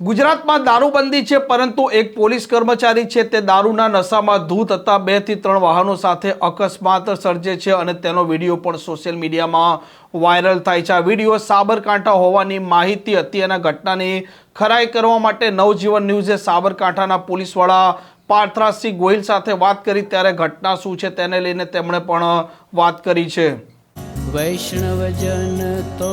ગુજરાતમાં દારૂબંધી છે, પરંતુ એક પોલીસ કર્મચારી છે, તે દારૂના નશામાં ધૂત હતા. બેથી ત્રણ વાહનો સાથે અકસ્માત સર્જે છે અને તેનો વીડિયો પણ સોશિયલ મીડિયામાં વાયરલ થાય છે. આ વીડિયો સાબરકાંઠા હોવાની માહિતી હતી. અને ઘટનાની ખરાઈ કરવા માટે નવજીવન ન્યૂઝે સાબરકાંઠાના પોલીસવાળા પાર્થરાજસિંહ ગોહિલ સાથે વાત કરી. ત્યારે ઘટના શું છે તેને લઈને તેમણે પણ વાત કરી છે. વૈષ્ણવજન તો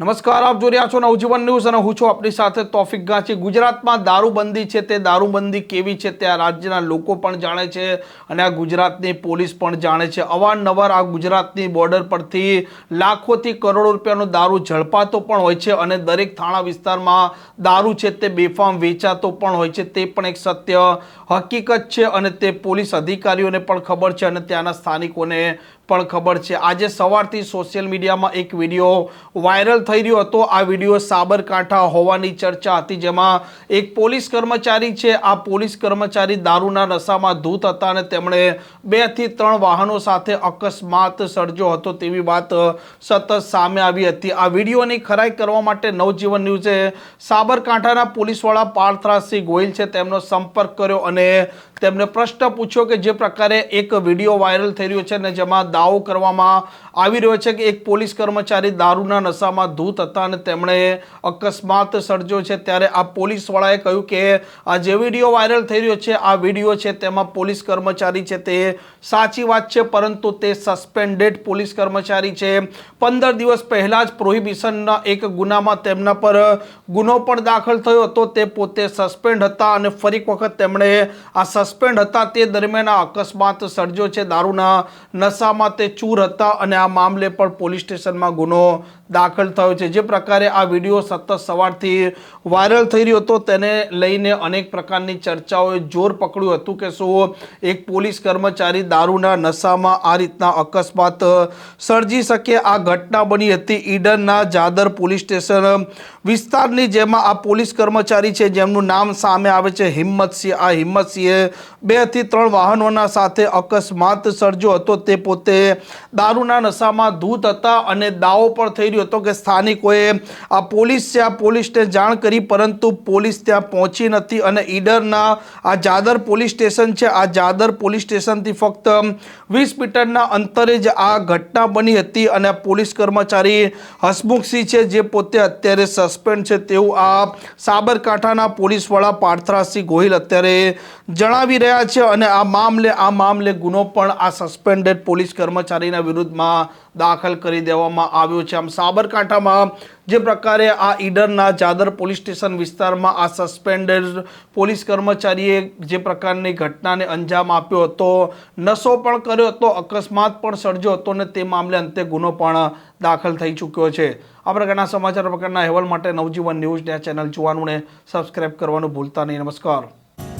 નમસ્કાર, આપ જોઈ રહ્યા છો નવજીવન ન્યૂઝ અને હું છું આપણી સાથે તોફિક ગાંચી. ગુજરાતમાં દારૂબંધી છે, તે દારૂબંધી કેવી છે તે આ રાજ્યના લોકો પણ જાણે છે અને આ ગુજરાતની પોલીસ પણ જાણે છે. અવારનવાર આ ગુજરાતની બોર્ડર પરથી લાખોથી કરોડો રૂપિયાનો દારૂ ઝડપાતો પણ હોય છે અને દરેક થાણા વિસ્તારમાં દારૂ છે તે બેફામ વેચાતો પણ હોય છે. તે પણ એક સત્ય હકીકત છે અને તે પોલીસ અધિકારીઓને પણ ખબર છે અને ત્યાંના સ્થાનિકોને પણ ખબર છે. આજે સવારથી સોશિયલ મીડિયામાં એક વીડિયો વાયરલ થઈ રહ્યો હતો. આ વીડિયો સાબરકાંઠા હોવાની ચર્ચા હતી, જેમાં એક પોલીસ કર્મચારી છે. આ પોલીસ કર્મચારી દારૂના નશામાં ધૂત હતા અને તેમણે બેથી ત્રણ વાહનો સાથે અકસ્માત સર્જ્યો હતો તેવી વાત સતત સામે આવી હતી. આ વિડીયોની ખરાઈ કરવા માટે નવજીવન ન્યૂઝે સાબરકાંઠાના પોલીસવાળા પાર્થરાજસિંહ ગોહિલ છે, તેમનો સંપર્ક કર્યો અને તેમને પ્રશ્ન પૂછ્યો કે જે પ્રકારે એક વીડિયો વાયરલ થઈ રહ્યો છે ને જેમાં દાવો કરવામાં આવી રહ્યો છે કે એક પોલીસ કર્મચારી દારૂના નશામાં ધૂત હતા અને તેમણે અકસ્માત સર્જ્યો છે. ત્યારે આ પોલીસવાળાએ કહ્યું કે આ જે વીડિયો વાયરલ થઈ રહ્યો છે, આ વીડિયો છે તેમાં પોલીસ કર્મચારી છે તે સાચી વાત છે, પરંતુ તે સસ્પેન્ડેડ પોલીસ કર્મચારી છે. પંદર દિવસ પહેલાં જ પ્રોહિબિશનના એક ગુનામાં તેમના પર ગુનો પણ દાખલ થયો હતો. તે પોતે સસ્પેન્ડ હતા અને ફરી વખત તેમણે આ સસ્પેન્ડ હતા તે દરમિયાન આ અકસ્માત સર્જ્યો છે. દારૂના નશામાં તે ચૂર હતા અને આ મામલે પણ પોલીસ સ્ટેશનમાં ગુનો દાખલ થયો છે. જે પ્રકારે આ વીડિયો સતત સવારથી વાયરલ થઈ રહ્યો હતો તેને લઈને અનેક પ્રકારની ચર્ચાઓએ જોર પકડ્યું હતું કે શું એક પોલીસ કર્મચારી દારૂના નશામાં આ રીતના અકસ્માત સર્જી શકે. આ ઘટના બની હતી ઈડનના જાદર પોલીસ સ્ટેશન વિસ્તારની, જેમાં આ પોલીસ કર્મચારી છે, જેમનું નામ સામે આવે છે હિંમતસિંહ. આ હિંમતસિંહે બેથી ત્રણ વાહનોના સાથે અકસ્માત સર્જ્યો હતો. તે પોતે દારૂના નશામાં ધૂત હતા અને દાવો પણ થઈ રહ્યો હતો કે સ્થાનિકોએ આ પોલીસ છે, આ પોલીસને જાણ કરી, પરંતુ પોલીસ ત્યાં પહોંચી નથી અને ઈડરના આ જાદર પોલીસ સ્ટેશન છે, આ જાદર પોલીસ સ્ટેશનથી ફક્ત વીસ મીટરના અંતરે જ આ ઘટના બની હતી અને પોલીસ કર્મચારી હસમુખસિંહ છે, જે પોતે અત્યારે સસ્પેન્ડ છે. તેવું આ સાબરકાંઠાના પોલીસવાળા પાર્થરાજસિંહ ગોહિલ અત્યારે જણાવી રહ્યા છે અને આ મામલે આ મામલે ગુનો પણ આ સસ્પેન્ડેડ પોલીસ કર્મચારીના વિરુદ્ધમાં દાખલ કરી દેવામાં આવ્યો છે. આમ સાબરકાંઠામાં જે પ્રકારે આ ઈડરના જાદર પોલીસ સ્ટેશન વિસ્તારમાં આ સસ્પેન્ડેડ પોલીસ કર્મચારીએ જે પ્રકારની ઘટનાને અંજામ આપ્યો હતો, નશો પણ કર્યો હતો, અકસ્માત પણ સર્જ્યો હતો અને તે મામલે અંતે ગુનો પણ દાખલ થઈ ચૂક્યો છે. આ પ્રકારના સમાચાર પ્રકારના અહેવાલ માટે નવજીવન ન્યૂઝ ચેનલ જોવાનું ને સબસ્ક્રાઈબ કરવાનું ભૂલતા નહીં. નમસ્કાર.